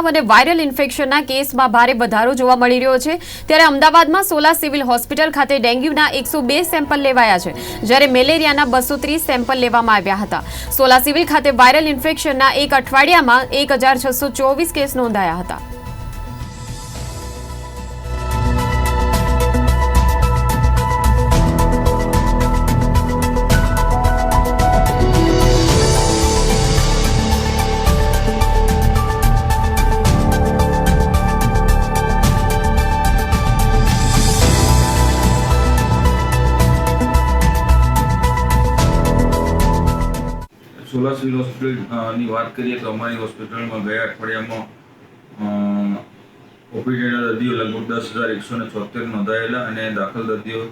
અને વાયરલ ઇન્ફેક્શનના કેસમાં ભારે વધારો જોવા મળી રહ્યો છે. ત્યારે અમદાવાદમાં સોલા સિવિલ હોસ્પિટલ ખાતે ડેન્ગ્યુના એકસો બે સેમ્પલ લેવાયા છે, જ્યારે મેલેરિયાના બસો ત્રીસ સેમ્પલ લેવામાં આવ્યા હતા. સોલા સિવિલ ખાતે વાયરલ ઇન્ફેક્શનના એક અઠવાડિયામાં એક કેસ નોંધાયા હતા. સોલા હોસ્પિટલની વાત કરીએ તો અમારી હોસ્પિટલમાં ગયા અઠવાડિયામાં ઓપીડીના દર્દીઓ લગભગ દસ હજાર એકસો ને છોતેર નોંધાયેલા અને દાખલ દર્દીઓ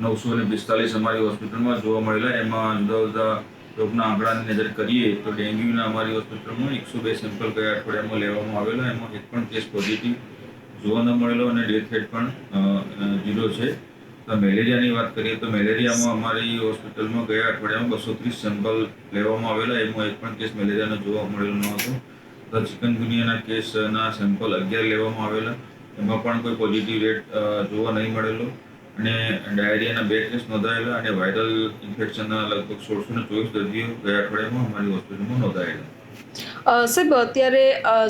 નવસો ને પિસ્તાલીસ અમારી હોસ્પિટલમાં જોવા મળેલા. એમાં જુદા જુદા રોગના આંકડાની નજર કરીએ તો ડેન્ગ્યુના અમારી હોસ્પિટલમાં એકસો બે સેમ્પલ ગયા અઠવાડિયામાં લેવામાં આવેલા. એમાં એક પણ કેસ પોઝિટિવ જોવા ન મળેલો અને ડેથ રેટ પણ ઝીરો છે. તો મેલેરિયાની વાત કરીએ તો મેલેરિયામાં અમારી હોસ્પિટલમાં ગયા અઠવાડિયામાં બસો ત્રીસ સેમ્પલ લેવામાં આવેલા. એમાં એક પણ કેસ મેલેરિયાનો જોવા મળેલો ન હતો. તો ચિકનગુનિયાના કેસના સેમ્પલ અગિયાર લેવામાં આવેલા. એમાં પણ કોઈ પોઝિટિવ રેટ જોવા નહીં મળેલો. અને ડાયરિયાના બે કેસ નોંધાયેલા અને વાયરલ ઇન્ફેક્શનના લગભગ સોળસો ને ચોવીસ દર્દીઓ ગયા અઠવાડિયામાં અમારી હોસ્પિટલમાં નોંધાયેલા. સાહેબ, અત્યારે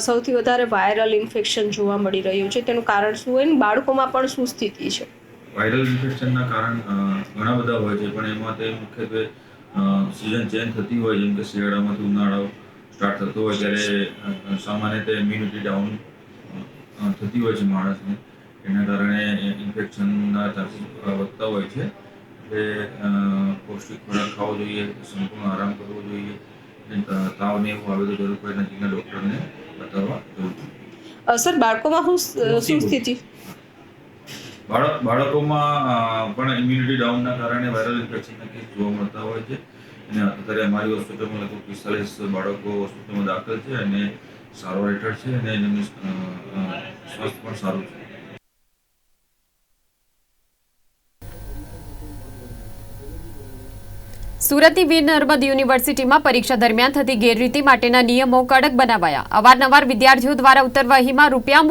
સૌથી વધારે વાયરલ ઇન્ફેક્શન જોવા મળી રહ્યું છે. તેનું કારણ શું હોય ને? બાળકોમાં પણ શું સ્થિતિ છે? વાયરલ ઇન્ફેક્શનના કારણ ઘણા બધા હોય છે પણ એમાં તે મુખ્યત્વે સિઝન ચેન્જ થતી હોય જેમ કે શિયાળામાંથી ઉનાળો સ્ટાર્ટ થતો હોય ત્યારે સામાન્ય રીતે ઇમ્યુનિટી ડાઉન થતી હોય છે માણસને. એના કારણે ઇન્ફેક્શનના ચાન્સીસ વધતા હોય છે. એટલે પૌષ્ટિક ખોરાક ખાવો જોઈએ સંપૂર્ણ આરામ કરવો જોઈએ તાવને તાવ ને એવું આવે તો જરૂર પડે નજીકના ડૉક્ટરને બતાવવા જરૂર સર બાળકોમાં શું શું સ્થિતિ? બાળક, બાળકોમાં પણ ઇમ્યુનિટી ડાઉનના કારણે વાયરલ ઇન્ફેક્શનના કેસ જોવા મળતા હોય છે. અને અત્યારે અમારી હોસ્પિટલમાં લગભગ પિસ્તાલીસ બાળકો હોસ્પિટલમાં દાખલ છે અને સારવાર હેઠળ છે અને એમનું સ્વાસ્થ્ય પણ સારું છે. સુરતની વીર નર્મદ યુનિવર્સિટીમાં પરીક્ષા દરમિયાન થતી ગેરરીતિ માટેના નિયમો કડક બનાવાયા. અવારનવાર વિદ્યાર્થીઓ દ્વારા ઉત્તરવહીમાં રૂપિયા